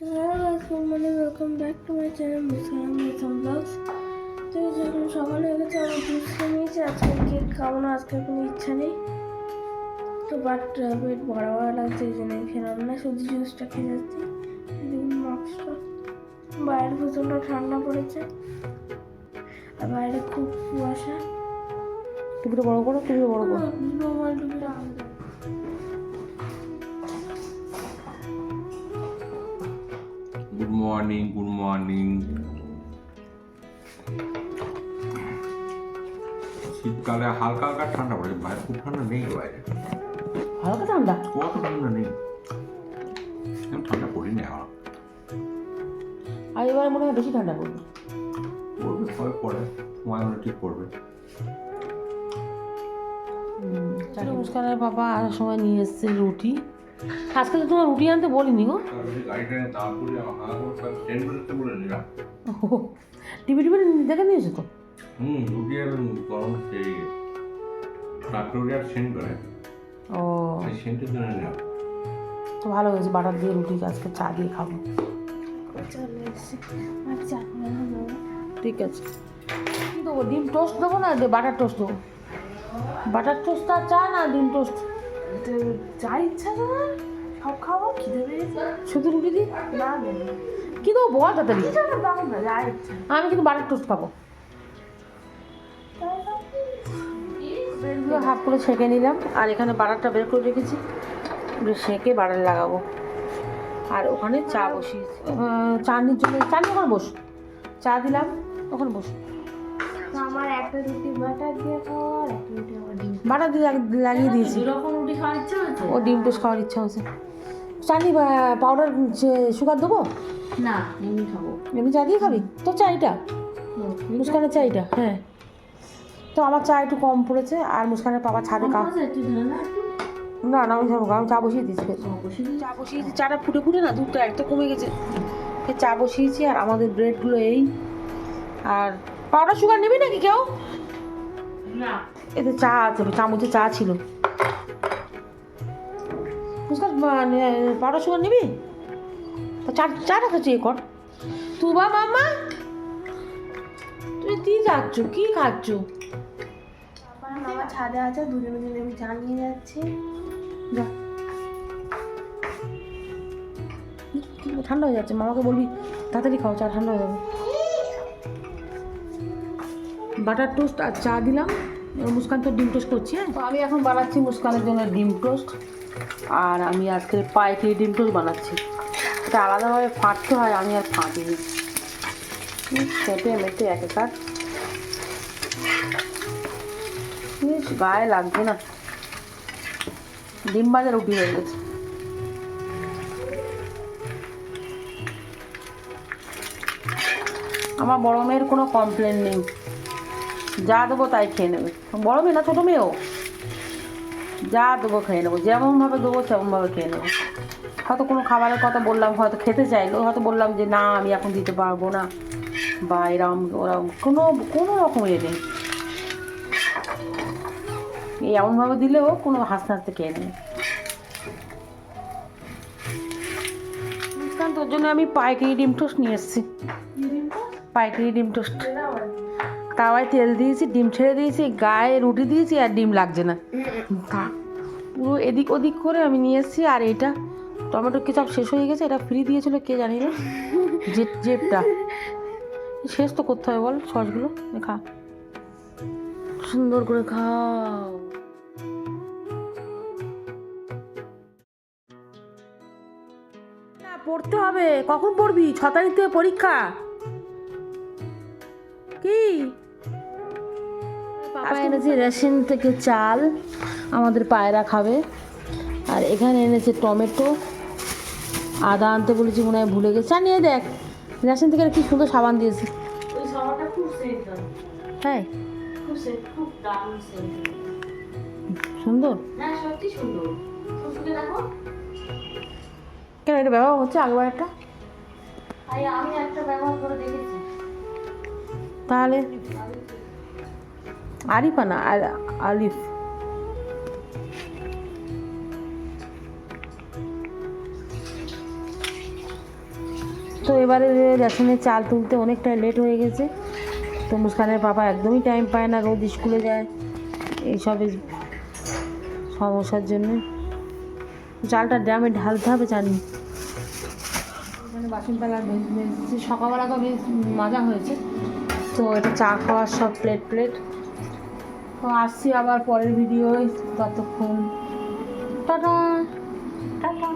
Good morning welcome back to my channel মুসলাম মিসম blogs তো যখন সকালে হয়ে গেছে আমি জুস খেয়ে নিয়েছি আজকে কেক খাব না আজকে কোনো ইচ্ছা নেই। তো বাট পেট বড় বড় লাগছে এই জন্য খেলাম না শুধু জুসটা খেয়ে যাচ্ছি। দেখুন মাস্কটা বাইরে প্রচণ্ড ঠান্ডা পড়েছে। আর বাইরে খুব কুয়াশা। টুপিটা বড় করো টুপিটা বড় করো। মোবাইল টুপিটা গুড মর্নিং গুড মর্নিং শীতকালে হালকা হালকা ঠান্ডা পড়ে বাইরে খুব ঠান্ডা নেই বাইরে। হালকা ঠান্ডা? কত ঠান্ডা নেই। ঠান্ডা পড়িনি এখন। আর এবার মনে হয় বেশি ঠান্ডা পড়বে। পড়বে সবাই পড়ে সময় হলে ঠিক পড়বে। মুস্কানের বাবা আসার সময় নিয়ে এসছে রুটি। আজকে তো তোমার রুটি আনতে বলিনি গো। টিভি টিভি দেখে নিয়েছো তো? হুম রুটি আর গরম সেই কাকরুটি আর সেন্ট করে। ও। সেই সেন্টের জন্য নিলাম। তো ভালো হয়েছে বাটার দিয়ে রুটি আজকে চা দিয়ে খাব। ঠিক আছে। কি দেবো ডিম টোস্ট দেবো না বাটার টোস্ট দেবো? বাটার টোস্ট আর চা না ডিম টোস্ট যা ইচ্ছা সব খাব খিদে পেয়েছে শুধু রুটি দিই না কি দেবো বল তাড়াতাড়ি আমি কিন্তু বাটার টোস্ট খাব হাফ করে সেঁকে নিলাম আর এখানে বাটারটা বের করে রেখেছি। সেঁকে বাটার লাগাবো আর ওখানে চা বসিয়েছি। আহ, চাটনির জন্য চাটনি ওখানে বস। চা দিলাম ওখানে বস। আমার একটা রুটি বাটার দিয়ে খাওয়ার একটা রুটি বাটার দিয়ে লাগিয়ে দিয়েছি। ও ডিম টোস্ট খাওয়ার ইচ্ছা হচ্ছে চাটনি পাউডার সুগার দেবো? না এমনি খাব। এমনি চা দিয়ে খাবি? তো চাইটা? মুস্কানের চাইটা হ্যাঁ। তো আমার চা একটু কম পড়েছে আর মুস্কানের পাপা ছাদে কা না না আমি খাব আমি চা বসিয়ে দিয়েছি। অবশ্যই চা বসিয়েছি চাটা ফুটে ফুটে না দুধটা একটা কমে গেছে। চা বসিয়েছি আর আমাদের ব্রেডগুলো এই। আর পাউডার সুগার নেবে নাকি কেউ? না। এতে চা আছে চামচে চা ছিল। মুস্কান পাউডার সুগার নিবি? তা চা চাটা খাচ্ছি এ কর। তুবা মামা তুমি কি খাচ্ছ? কি খাচ্ছ? মামা ছাদে আছে দুজনে মিলে আমি জানিয়ে যাচ্ছি। যা। ঠান্ডা হয়ে যাচ্ছে মামাকে বলবি তাড়াতাড়ি খাও চা ঠান্ডা হয়ে যাবে। বাটার টোস্ট আর চা দিলাম। মুস্কান তো ডিম টোস্ট করছি হ্যাঁ? আমি এখন বানাচ্ছি মুস্কানের জন্য ডিম টোস্ট। আর আমি আজকে পাইকারি ডিম টোস্ট বানাচ্ছি। এটা আলাদাভাবে ফাটতে হয়, আমি আর ফাটিনি। খেটে মেটে এক একার। বেশ গায়ে লাগবে না। ডিম বাজার রুটি হয়ে গেছে। আমার বড় মেয়ের কোনো কমপ্লেন নেই। যা দেবো তাই খেয়ে নেবে। বড় মেয়ে না ছোটো মেয়েও? যা দেবো খেয়ে নেব। যেমনভাবে দেবো তেমনভাবে খেয়ে নেব। হয়তো কোনো খাবারের কথা বললাম হয়তো খেতে চাইলো হয়তো বললাম যে না আমি এখন দিতে পারব না। বা এরম ওরম কোনো কোনো রকম ইয়ে নেই। এই এমনভাবে দিলেও কোনো হাসতে হাসতে খেয়ে নেবে। তোর জন্য আমি পাইকারি ডিম টোস্ট নিয়ে এসেছি। পাইকারি ডিম টোস্ট। তাওয়ায় তেল দিয়েছি, ডিম ছেড়ে দিয়েছি, গায়ে রুটি দিয়েছি আর ডিম লাগছে না। পুরো এদিক ওদিক করে আমি নিয়ে এসেছি আর এটা টমেটো কেচাপ শেষ হয়ে গেছে, এটা ফ্রি দিয়েছিল কে জানি না। জেট জেটটা শেষ তো করতে হবে বল সসগুলো খা। সুন্দর করে খাও। পড়তে হবে। কখন পড়বি? ছ তারিখ থেকে পরীক্ষা। কি? পাপা এনেছে রেশন থেকে চাল আমাদের পায়রা খাবে। আর এখানে এনেছে টমেটো। আদা আনতে বলেছি মনে হয় ভুলে গেছে। আর নিয়ে দেখ রেশন থেকে কি সুন্দর সাবান দিয়েছে। হ্যাঁ। সুন্দর? কেন এটা ব্যবহার হচ্ছে আগবার একটা? তাহলে? আরিফা না আল- আলিফ। তো এবারে রেশনের চাল তুলতে অনেকটাই লেট হয়ে গেছে। তো মুস্কানের বাবা একদমই টাইম পায় না রোজ স্কুলে যায়। এইসবের সমস্যার জন্য। চালটা ড্রামে ঢালতে হবে জানি। মানে সকালবেলা তো বেশ মজা হয়েছে। তো এটা চা খাওয়ার সব প্লেট প্লেট তো আসছি আবার পরের ভিডিওয় ততক্ষণ। টাটা। টাটা।